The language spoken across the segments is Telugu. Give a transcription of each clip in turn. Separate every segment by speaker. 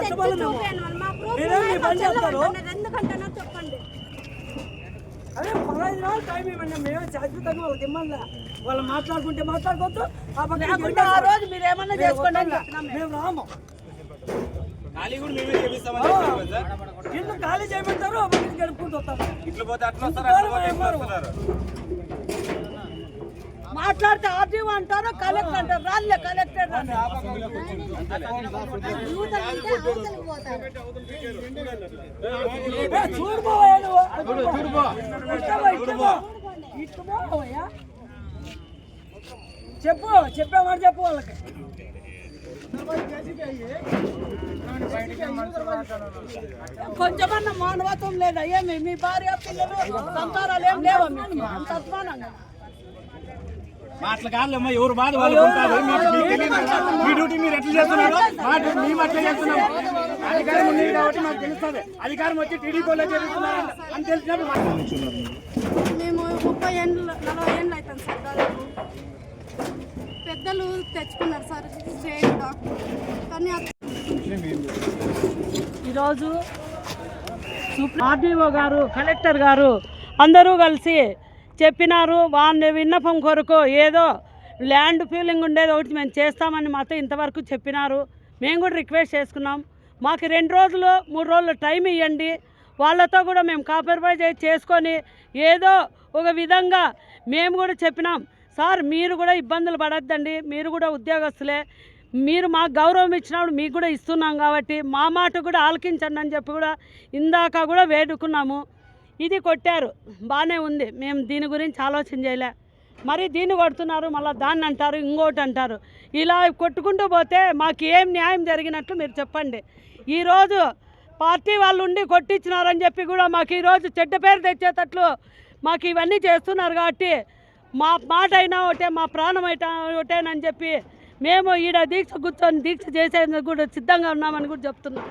Speaker 1: చెప్పండి.
Speaker 2: అదే పదహైదు రోజులు టైం ఇవ్వండి. మేమే శాశ్వతంగా వాళ్ళకి వాళ్ళు మాట్లాడుకుంటే మాట్లాడుకోవచ్చు ఆ
Speaker 3: లేకుంటే ఆ రోజు మీరు ఏమన్నా చేసుకోండి మేము.
Speaker 2: రాము.
Speaker 4: ఖాళీ
Speaker 2: ఇల్లు చేయమంటారు
Speaker 4: ఇట్లు పోతే అట్లా వస్తారు అట్లా పోతే ఇట్లా వస్తున్నారు
Speaker 3: మాట్లాడితే ఆర్టీఓ అంటారు కలెక్టర్ అంటారు. రాలే కలెక్టర్
Speaker 2: చెప్పు చెప్పేవాడు చెప్పు వాళ్ళకి.
Speaker 3: కొంచెమన్నా మానవత్వం లేదా? ఏమి? మీ భార్య పిల్లలు సంతారాలు ఏం లేవా మీకు? అంత అభిమానంగా?
Speaker 4: మాటలు కాదులేమ్మా ఎవరు బాధ వాళ్ళు ఉంటారు మీ డ్యూటీ మీరు ఎట్లా చేస్తున్నారు? మా డ్యూటీ మేము అట్లా చేస్తున్నాము అధికారం ఉంది కాబట్టి మాకు తెలుస్తుంది. అధికారం వచ్చి టీడీపీ వాళ్ళు చేస్తున్నారు అని తెలిసినప్పుడు
Speaker 1: మేము ముప్పై ఏళ్ళు నలభై ఏళ్ళు అవుతుంది సార్ దాదాపు. పెద్దలు తెచ్చుకున్నారు సార్ స్టే కూడా కానీ అది
Speaker 3: ఈరోజు ఆర్డీఓ గారు కలెక్టర్ గారు అందరూ కలిసి చెప్పినారు వాళ్ళ విన్నపం కొరకు ఏదో ల్యాండ్ ఫీలింగ్ ఉండేది ఒకటి మేము చేస్తామని మాతో ఇంతవరకు చెప్పినారు. మేము కూడా రిక్వెస్ట్ చేసుకున్నాం. మాకు రెండు రోజులు మూడు రోజులు టైం ఇవ్వండి వాళ్ళతో కూడా మేము కాంప్రమైజ్ చేసుకొని ఏదో ఒక విధంగా మేము కూడా చెప్పినాం. సార్ మీరు కూడా ఇబ్బందులు పడద్దండి. మీరు కూడా ఉద్యోగస్తులే. మీరు మాకు గౌరవం ఇచ్చినప్పుడు మీకు కూడా ఇస్తున్నాం కాబట్టి మా మాట కూడా ఆలకించండి అని చెప్పి కూడా ఇందాక కూడా వేడుకున్నాము. ఇది కొట్టారు. బాగానే ఉంది. మేము దీని గురించి ఆలోచన చేయలే. మరి దీన్ని కొడుతున్నారు మళ్ళీ దాన్ని అంటారు ఇంకోటి అంటారు. ఇలా కొట్టుకుంటూ పోతే మాకు ఏం న్యాయం జరిగినట్లు మీరు చెప్పండి. ఈరోజు పార్టీ వాళ్ళు ఉండి కొట్టించినారని చెప్పి కూడా మాకు ఈరోజు చెడ్డ పేరు తెచ్చేటట్లు మాకు ఇవన్నీ చేస్తున్నారు కాబట్టి మా మాట అయినా ఒకటే మా ప్రాణం అయినా ఒకటేనని చెప్పి మేము ఈడ దీక్ష కూర్చొని దీక్ష చేసేందుకు కూడా సిద్ధంగా ఉన్నామని కూడా చెప్తున్నాం.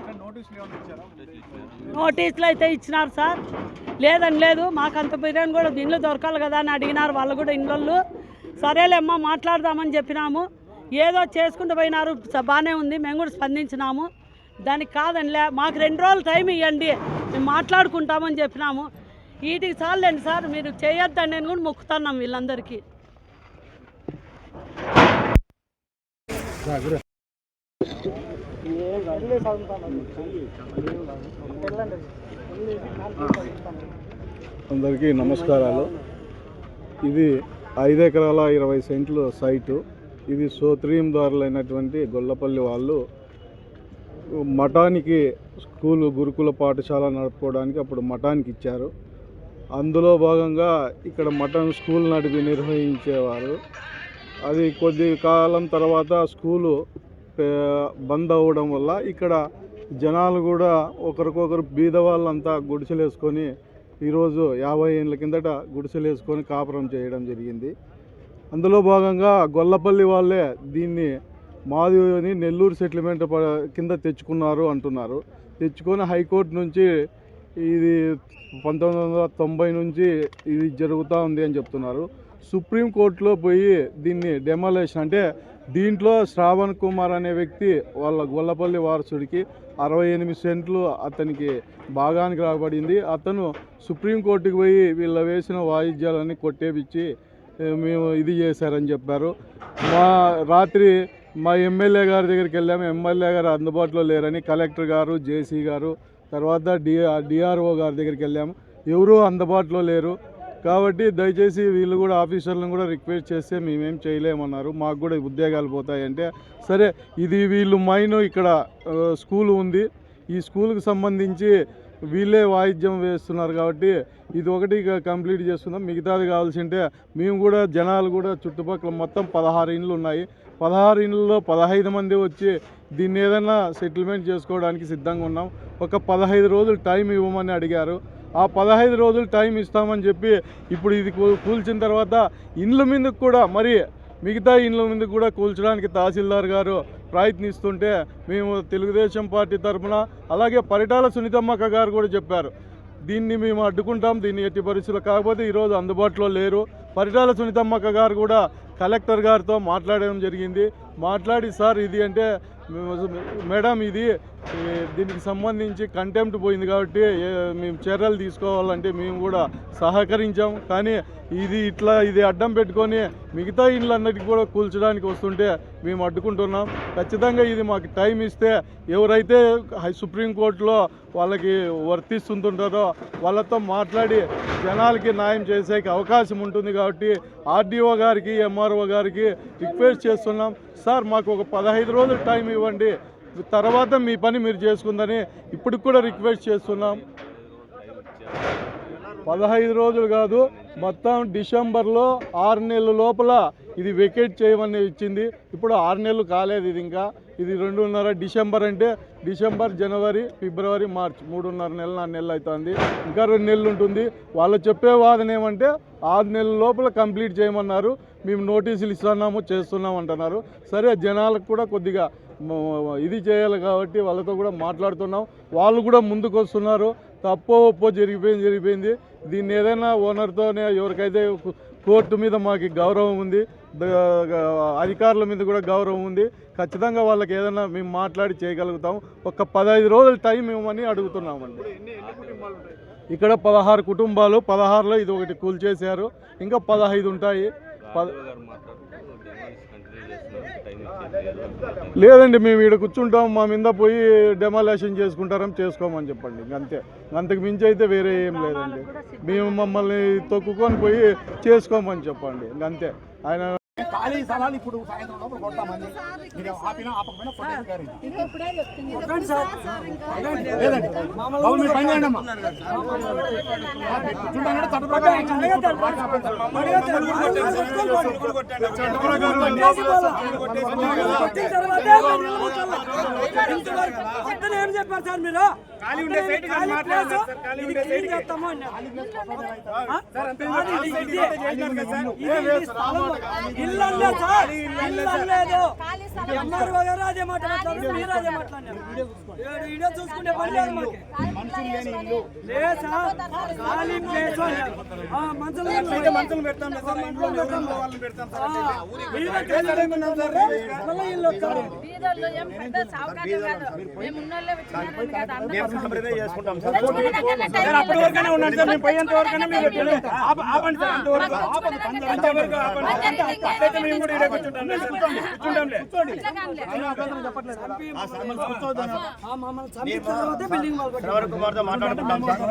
Speaker 3: నోటీసులు అయితే ఇచ్చినారు సార్. లేదని లేదు మాకు అంత బిర్యానీ కూడా ఇల్లు దొరకాలి కదా అని అడిగినారు వాళ్ళు కూడా ఇళ్ళు సరేలేమ్మా మాట్లాడదామని చెప్పినాము. ఏదో చేసుకుంటూ పోయినారు బాగానే ఉంది మేము కూడా స్పందించినాము. దానికి కాదనిలే మాకు రెండు రోజులు టైం ఇవ్వండి మేము మాట్లాడుకుంటామని చెప్పినాము. వీటికి చాలండి సార్ మీరు చేయొద్దండి అని కూడా మొక్కుతున్నాం వీళ్ళందరికీ.
Speaker 5: అందరికీ నమస్కారాలు. ఇది ఐదు ఎకరాల ఇరవై సెంట్లు సైటు. ఇది సోత్రీందారులైనటువంటి గొల్లపల్లి వాళ్ళు మఠానికి స్కూలు గురుకుల పాఠశాల నడుపుకోవడానికి అప్పుడు మఠానికి ఇచ్చారు. అందులో భాగంగా ఇక్కడ మఠం స్కూల్ నడిపి నిర్వహించేవారు. అది కొద్ది కాలం తర్వాత స్కూలు బంద్ అవ్వడం వల్ల ఇక్కడ జనాలు కూడా ఒకరికొకరు బీద వాళ్ళంతా గుడిసెలు వేసుకొని ఈరోజు యాభై ఏళ్ళ కిందట గుడిసెలు వేసుకొని కాపురం చేయడం జరిగింది. అందులో భాగంగా గొల్లపల్లి వాళ్ళే దీన్ని మాది నెల్లూరు సెటిల్మెంట్ ప- కింద తెచ్చుకున్నారు అంటున్నారు. తెచ్చుకొని హైకోర్టు నుంచి ఇది పంతొమ్మిది వందల తొంభై నుంచి ఇది జరుగుతూ ఉంది అని చెప్తున్నారు. సుప్రీంకోర్టులో పోయి దీన్ని డెమాలేషన్ అంటే దీంట్లో శ్రావణ్ కుమార్ అనే వ్యక్తి వాళ్ళ గొల్లపల్లి వారసుడికి అరవై ఎనిమిది సెంట్లు అతనికి భాగానికి రాబడింది. అతను సుప్రీంకోర్టుకి పోయి వీళ్ళ వేసిన వాయిద్యాలన్నీ కొట్టేపిచ్చి మేము ఇది చేశారని చెప్పారు. మా రాత్రి మా ఎమ్మెల్యే గారి దగ్గరికి వెళ్ళాము. ఎమ్మెల్యే గారు అందుబాటులో లేరని కలెక్టర్ గారు జేసీ గారు తర్వాత డిఆర్ డిఆర్ఓ గారి దగ్గరికి వెళ్ళాము. ఎవరూ అందుబాటులో లేరు. కాబట్టి దయచేసి వీళ్ళు కూడా ఆఫీసర్లను కూడా రిక్వెస్ట్ చేస్తే మేమేం చేయలేమన్నారు. మాకు కూడా ఉద్యోగాలు పోతాయంటే సరే ఇది వీళ్ళు మైన్ ఇక్కడ స్కూల్ ఉంది. ఈ స్కూల్కి సంబంధించి వీళ్ళే వాయిద్యం వేస్తున్నారు కాబట్టి ఇది ఒకటి కంప్లీట్ చేస్తున్నాం. మిగతాది కావాల్సింటే మేము కూడా జనాలు కూడా చుట్టుపక్కల మొత్తం పదహారు ఇండ్లు ఉన్నాయి. పదహారు ఇండ్లలో పదహైదు మంది వచ్చి దీన్ని ఏదైనా సెటిల్మెంట్ చేసుకోవడానికి సిద్ధంగా ఉన్నాం. ఒక పదహైదు రోజులు టైం ఇవ్వమని అడిగారు. ఆ పదహైదు రోజులు టైం ఇస్తామని చెప్పి ఇప్పుడు ఇది కూ- కూల్చిన తర్వాత ఇండ్ల మీదకు కూడా మరి మిగతా ఇండ్ల మీద కూడా కూల్చడానికి తహసీల్దార్ గారు ప్రయత్నిస్తుంటే మేము తెలుగుదేశం పార్టీ తరఫున అలాగే పరిటాల సునీతమ్మక్క గారు కూడా చెప్పారు. దీన్ని మేము అడ్డుకుంటాం దీన్ని ఎట్టి పరిస్థితులు కాకపోతే ఈరోజు అందుబాటులో లేరు. పరిటాల సునీతమ్మక్క గారు కూడా కలెక్టర్ గారితో మాట్లాడడం జరిగింది. మాట్లాడి సార్ ఇది అంటే మేడం ఇది దీనికి సంబంధించి కంటెంప్ట్ పోయింది కాబట్టి ఏ- మేము చర్యలు తీసుకోవాలంటే మేము కూడా సహకరించాం. కానీ ఇది ఇట్లా ఇది అడ్డం పెట్టుకొని మిగతా ఇళ్ళన్నిటికీ కూడా కూల్చడానికి వస్తుంటే మేము అడ్డుకుంటున్నాం. ఖచ్చితంగా ఇది మాకు టైం ఇస్తే ఎవరైతే సుప్రీంకోర్టులో వాళ్ళకి వర్తిస్తుంటుంటారో వాళ్ళతో మాట్లాడి జనాలకి న్యాయం చేసే అవకాశం ఉంటుంది కాబట్టి ఆర్డీఓ గారికి ఎంఆర్ఓ గారికి రిక్వెస్ట్ చేస్తున్నాం. సార్ మాకు ఒక పదహైదు రోజులు టైం ఇవ్వండి. తర్వాత మీ పని మీరు చేసుకుందని ఇప్పటికి కూడా రిక్వెస్ట్ చేస్తున్నాం. పదహైదు రోజులు కాదు మొత్తం డిసెంబర్లో ఆరు నెలల లోపల ఇది వెకేట్ చేయమని ఇచ్చింది. ఇప్పుడు ఆరు నెలలు కాలేదు ఇది ఇంకా. ఇది రెండున్నర డిసెంబర్ అంటే డిసెంబర్ జనవరి ఫిబ్రవరి మార్చ్ మూడున్నర నెలలు నాలుగు నెలలు అవుతుంది. ఇంకా రెండు నెలలు ఉంటుంది. వాళ్ళు చెప్పే వాదన ఏమంటే ఆరు నెలల లోపల కంప్లీట్ చేయమన్నారు. మేము నోటీసులు ఇస్తున్నాము చేస్తున్నాం అంటున్నారు. సరే జనాలకు కూడా కొద్దిగా ఇది చేయాలి కాబట్టి వాళ్ళతో కూడా మాట్లాడుతున్నాం. వాళ్ళు కూడా ముందుకు వస్తున్నారు. తప్పో ఒప్పో జరిగిపోయింది జరిగిపోయింది. దీన్ని ఏదైనా ఓనర్తోనే ఎవరికైతే కోర్టు మీద మాకు గౌరవం ఉంది అధికారుల మీద కూడా గౌరవం ఉంది ఖచ్చితంగా వాళ్ళకి ఏదైనా మేము మాట్లాడి చేయగలుగుతాం. ఒక పదహైదు రోజులు టైం ఇవ్వమని అడుగుతున్నామండి. ఇక్కడ పదహారు కుటుంబాలు పదహారులో ఇది ఒకటి కూల్చేశారు. ఇంకా పదహైదు ఉంటాయి. పద లేదండి మేము ఇక్కడ కూర్చుంటాం మా మీద పోయి డెమాలేషన్ చేసుకుంటారని చేసుకోమని చెప్పండి. అంతే అంతకు మించి అయితే వేరే ఏం లేదండి. మేము మమ్మల్ని తొక్కుకొని పోయి చేసుకోమని చెప్పండి. అంతే ఆయన
Speaker 4: ఖాళీ స్థలాలు ఇప్పుడు సాయంత్రం లోపల కొడతామని మీరు ఆపినా ఆపకపోయినా కొట్టేది గారి. లేదండి మీరు పని చేయండి అమ్మా చట్ట ప్రకారం
Speaker 2: ఏం చెప్పారు సార్ మీరు ఖాళీ ఇల్లు అనలేదు సార్ ఇల్లు అనలేదు ఎంఆర్ఓ గారు అదే మాట మాట్లాడారు ఏడు వీడియో చూసుకునే పని లేదు మాకు. ప్లేస్ అన్నారు. ఆ, మంచం మంచం పెడతాం మీరే చేశారేమన్నారు సార్? వీళ్ళు.
Speaker 6: మేము
Speaker 4: చేసుకుంటాం సార్ అప్పటి వరకనే సార్. పోయేంత వరకనే మీరు పెట్టండి. ఆప- ఆపండి సార్ అంతవరకు ఆపండి. అంతవరకు ఆపండి. అట్లయితే మేము కూడా ఈడే కూర్చుంటాం కూర్చోండి కూర్చోండి
Speaker 6: ఇట్లా కాదులే.
Speaker 2: ఆ, మమ్మల్ని చంపిన తర్వాతే బిల్డింగ్ మొదలు పెట్టారు.
Speaker 4: మాట్లాడుకుంటాం సార్.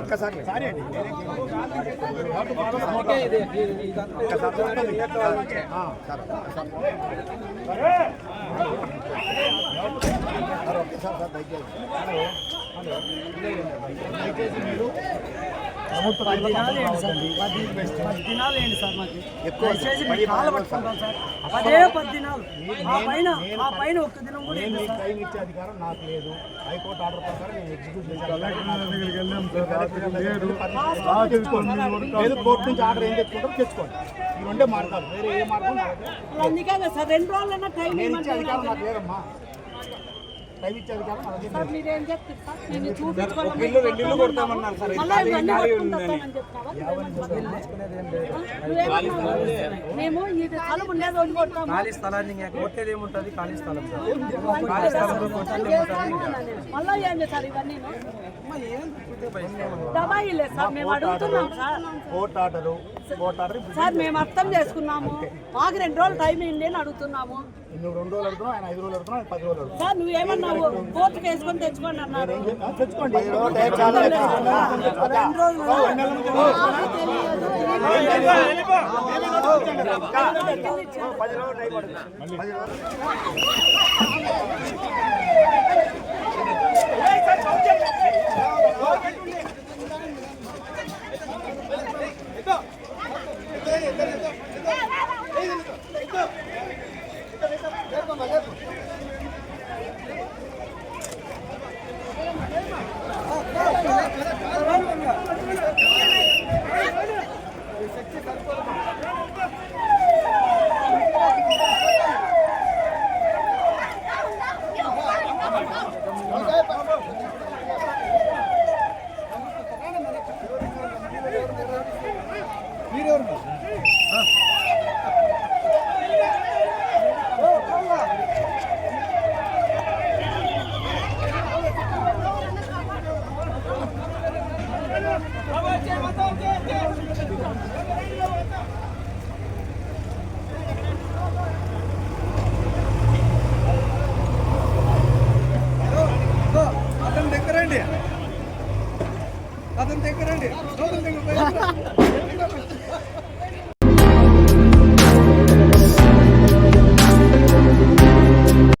Speaker 4: ఒక్కసారి టైం ఇచ్చే అధికారం నాకు లేదు హైకోర్టు ఆర్డర్ ప్రకారం నేను ఎగ్జిక్యూట్
Speaker 5: దగ్గరికి
Speaker 4: లేదు కోర్టు నుంచి ఆర్డర్ ఏం తెచ్చుకోండి ఇవి రెండే మార్గాలు వేరే ఏ మార్గం
Speaker 1: సార్ రెండు టైం
Speaker 4: నేను ఇచ్చే అధికారం నాకు లేదమ్మా. టైం ఇచ్చే అధికారం నాకు లేదు.
Speaker 1: సార్ మీరేం చెప్తారు సార్? నేను చూపించుకోవాలి
Speaker 4: ఇల్లు రెండు ఇల్లు కొడతామన్నారు సార్.
Speaker 1: మళ్ళీ ఇవన్నీ పట్టుకుంటామని చెప్తావా నువ్వేమన్నావు మేము ఇది స్థలం ఉండేది వదిలి కొడతాము.
Speaker 7: ఖాళీ స్థలాన్ని కొట్టేది ఏముంటుంది? ఖాళీ స్థలం ఖాళీ స్థలంలో కొట్టేది
Speaker 1: మళ్ళీ సార్ ఇవన్నీ మేము అడుగుతున్నాం sir.
Speaker 4: Court order court order
Speaker 1: sir మేము అర్థం చేసుకున్నాము. మాకు రెండు రోజులు టైం ఏంటి అని అడుగుతున్నాము.
Speaker 4: రెండు ఐదు రోజులు పది రోజులు అడుగుతున్నావు
Speaker 1: సార్ తెచ్చుకోండి అన్నారు
Speaker 4: తెచ్చుకోండి ما لفت